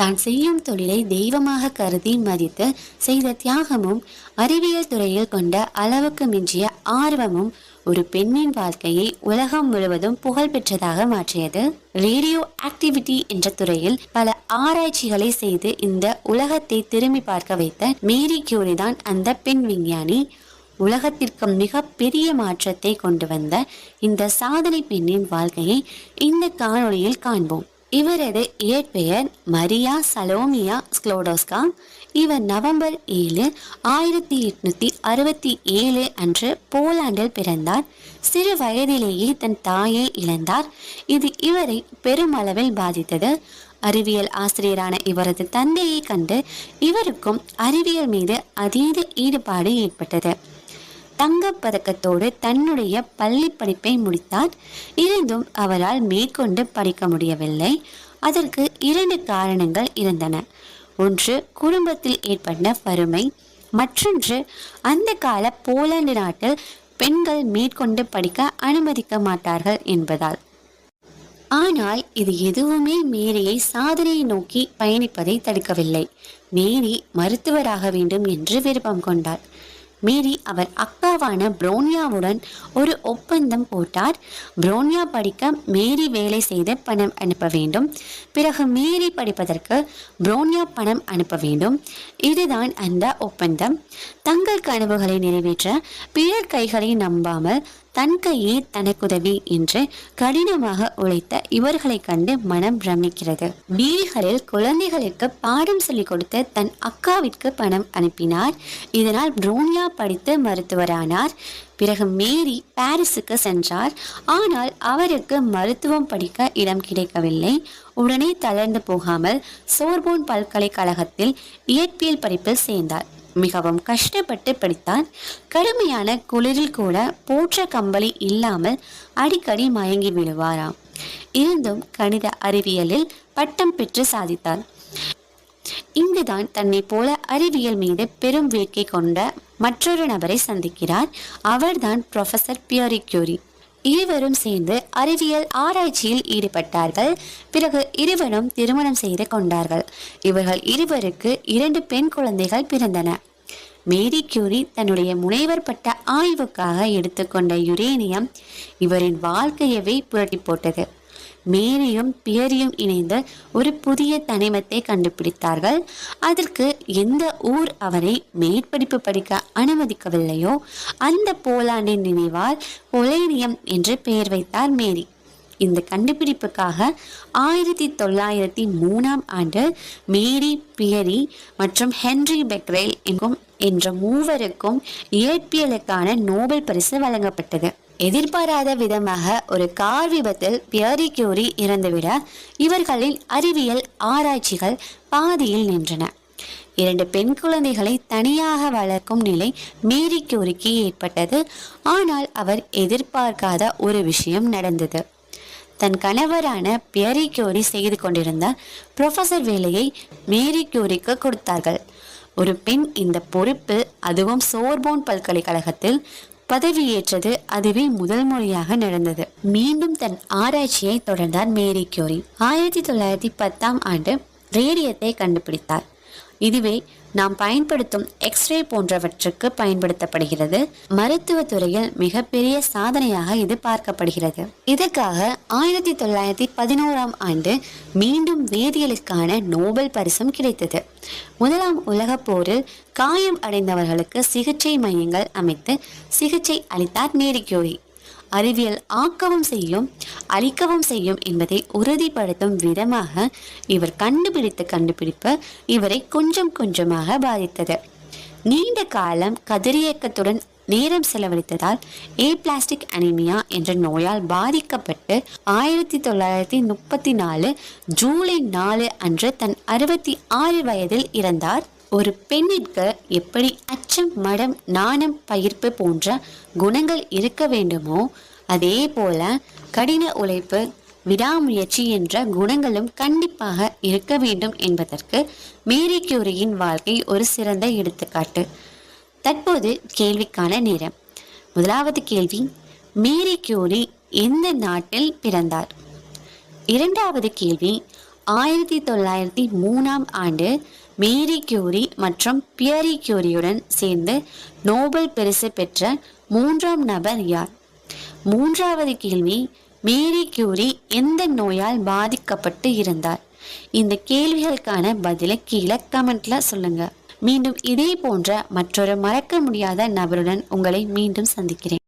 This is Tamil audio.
தான் செய்யும் தொழிலை தெய்வமாக கருதி மதித்து செய்த தியாகமும் அறிவியல் துறையில் கொண்ட அளவுக்கு மிஞ்சிய ஆர்வமும் ஒரு பெண்ணின் வாழ்க்கையை உலகம் முழுவதும் புகழ் பெற்றதாக மாற்றியது. ரேடியோ ஆக்டிவிட்டி என்ற துறையில் பல ஆராய்ச்சிகளை செய்து இந்த உலகத்தை திரும்பி பார்க்க வைத்த மேரி கியூரி தான் அந்த பெண் விஞ்ஞானி. உலகத்திற்கு மிக பெரிய மாற்றத்தை கொண்டு வந்த இந்த சாதனை பெண்ணின் வாழ்க்கையை இந்த காணொளியில் காண்போம். இவரது இயற்பெயர் மரியா சலோமியா ஸ்க்ளோடோஸ்கா இவர் நவம்பர் ஏழு ஆயிரத்தி எட்நூத்தி அறுபத்தி ஏழு அன்று போலாண்டில் பிறந்தார். சிறு வயதிலேயே தன் தாயை இழந்தார். இது இவரை பெருமளவில் பாதித்தது. அறிவியல் ஆசிரியரான இவரது தந்தையை கண்டு இவருக்கும் அறிவியல் மீது அதீத ஈடுபாடு ஏற்பட்டது. தங்கப் பதக்கத்தோடு தன்னுடைய பள்ளி படிப்பை முடித்தார். இருந்தும் அவரால் மேற்கொண்டு படிக்க முடியவில்லை. அதற்கு இரண்டு காரணங்கள் இருந்தன. ஒன்று குடும்பத்தில் ஏற்பட்ட வறுமை. மற்றொன்று அந்த கால போலாந்து நாட்டில் பெண்கள் மேற்கொண்டு படிக்க அனுமதிக்க மாட்டார்கள் என்பதால். ஆனால் இது எதுவுமே மேரியை சாதனையை நோக்கி பயணிப்பதை தடுக்கவில்லை. மேரி மருத்துவராக வேண்டும் என்று விருப்பம் கொண்டார். மீறி அவர் அக்காவான புரோனியாவுடன் ஒரு ஒப்பந்தம் போட்டார். புரோனியா படிக்க மேரி வேலை செய்து பணம் அனுப்ப வேண்டும். பிறகு மேரி படிப்பதற்கு புரோனியா பணம் அனுப்ப வேண்டும். இதுதான் அந்த ஒப்பந்தம். தங்கள் கனவுகளை நிறைவேற்ற பிறர் கைகளை நம்பாமல் தன் கையே தனக்குதவி என்று கடினமாக உழைத்த இவர்களை கண்டு மனம் பிரமிக்கிறது. வீடுகளில் குழந்தைகளுக்கு பாடம் சொல்லிக் கொடுத்து தன் அக்காவிற்கு பணம் அனுப்பினார். இதனால் ரோனியா படித்து மருத்துவரானார். பிறகு மேரி பாரிஸுக்கு சென்றார். ஆனால் அவருக்கு மருத்துவம் படிக்க இடம் கிடைக்கவில்லை. உடனே தளர்ந்து போகாமல் சோர்போன் பல்கலைக்கழகத்தில் இயற்பியல் படிப்பில் சேர்ந்தார். மிகவும் கஷ்டப்பட்டு படித்தார் கடுமையான குளிரில் கூட போற்ற கம்பளி இல்லாமல் அடிக்கடி மயங்கி விடுவாராம். இருந்தும் கணித அறிவியலில் பட்டம் பெற்று சாதித்தார் இங்குதான் தன்னை போல அறிவியல் மீது பெரும் வேட்கை கொண்ட மற்றொரு நபரை சந்திக்கிறார். அவர்தான் ப்ரொஃபசர் பியரி கியூரி இருவரும் சேர்ந்து அறிவியல் ஆராய்ச்சியில் ஈடுபட்டார்கள். பிறகு இருவரும் திருமணம் செய்து கொண்டார்கள். இவர்கள் இருவருக்கு இரண்டு பெண் குழந்தைகள் பிறந்தன. மேரி கியூரி தன்னுடைய முனைவர் பட்ட ஆய்வுக்காக எடுத்துக்கொண்ட யுரேனியம் இவரின் வாழ்க்கையவே புரட்டி போட்டது. மேரியும் பியரியும் இணைந்து ஒரு புதிய தனிமத்தை கண்டுபிடித்தார்கள். அதற்கு எந்த ஊர் அவரை மேற்படிப்பு படிக்க அனுமதிக்கவில்லையோ அந்த போலாண்டின் நினைவால் பொலேனியம் என்று பெயர் வைத்தார் மேரி. இந்த கண்டுபிடிப்புக்காக ஆயிரத்தி தொள்ளாயிரத்தி மூணாம் ஆண்டு மேரி பியரி மற்றும் ஹென்ரி பெக்ரேல் எங்கும் என்ற மூவருக்கும் இயற்பியலுக்கான நோபல் பரிசு வழங்கப்பட்டது. எதிர்பாராத விதமாக ஒரு கார் விபத்தில் பியரி கியூரி இறந்துவிட இவர்களின் அறிவியல் ஆராய்ச்சிகள் பாதியில் நின்றன. இரண்டு பெண் குழந்தைகளை தனியாக வளர்க்கும் நிலை மேரி கியூரிக்கு ஏற்பட்டது. ஆனால் அவர் எதிர்பார்க்காத ஒரு விஷயம் நடந்தது. தன் கணவரான பியரி கியூரி செய்து கொண்டிருந்த ப்ரொஃபசர் வேலையை மேரி கியூரிக்கு கொடுத்தார்கள். ஒரு பெண் இந்த பொறுப்பு அதுவும் சோர்போன் பல்கலைக்கழகத்தில் பதவியேற்றது அதுவே முதல் முறையாக நடந்தது. மீண்டும் தன் ஆராய்ச்சியை தொடர்ந்தார் மேரி கியூரி ஆயிரத்தி தொள்ளாயிரத்தி பத்தாம் ஆண்டு ரேடியத்தை கண்டுபிடித்தார். இதுவே நாம் பயன்படுத்தும் எக்ஸ்ரே போன்றவற்றுக்கு பயன்படுத்தப்படுகிறது. மருத்துவ துறையில் மிகப்பெரிய சாதனையாக இது பார்க்கப்படுகிறது. இதற்காக ஆயிரத்தி தொள்ளாயிரத்தி பதினோராம் ஆண்டு மீண்டும் வேதியியலுக்கான நோபல் பரிசும் கிடைத்தது. முதலாம் உலகப் போரில் காயம் அடைந்தவர்களுக்கு சிகிச்சை மையங்கள் அமைத்து சிகிச்சை அளித்தார் மேரி கியூரி அறிவியல் ஆக்கவும் செய்யும் அழிக்கவும் செய்யும் என்பதை உறுதிப்படுத்தும் விதமாக இவர் கண்டுபிடித்த கண்டுபிடிப்பு இவரை கொஞ்சம் கொஞ்சமாக பாதித்தது. நீண்ட காலம் கதிரியக்கத்துடன் நேரம் செலவழித்ததால் ஏ பிளாஸ்டிக் அனிமியா என்ற நோயால் பாதிக்கப்பட்டு ஆயிரத்தி தொள்ளாயிரத்தி முப்பத்தி நாலு ஜூலை நாலு அன்று தன் அறுபத்தி ஆறு வயதில் இறந்தார். ஒரு பெண்ணிற்கு எப்படி அச்சம் மடம் நாணம் பயிர்ப்பு போன்ற குணங்கள் இருக்க வேண்டுமோ அதே போல கடின உழைப்பு விடாமுயற்சி என்ற குணங்களும் கண்டிப்பாக இருக்க வேண்டும் என்பதற்கு மேரி கியூரியின் வாழ்க்கை ஒரு சிறந்த எடுத்துக்காட்டு. தற்போது கேள்விக்கான நேரம். முதலாவது கேள்வி மேரி கியூரி எந்த நாட்டில் பிறந்தார்? இரண்டாவது கேள்வி ஆயிரத்தி தொள்ளாயிரத்தி மூணாம் ஆண்டு மேரி கியூரி மற்றும் பியரி கியூரியுடன் சேர்ந்து நோபல் பரிசு பெற்ற மூன்றாம் நபர் யார்? மூன்றாவது கேள்வி மேரி கியூரி எந்த நோயால் பாதிக்கப்பட்டு இருந்தார்? இந்த கேள்விகளுக்கான பதிலை கீழே கமெண்ட்ல சொல்லுங்க. மீண்டும் இதே போன்ற மற்றொரு மறக்க முடியாத நபருடன் உங்களை மீண்டும் சந்திக்கிறேன்.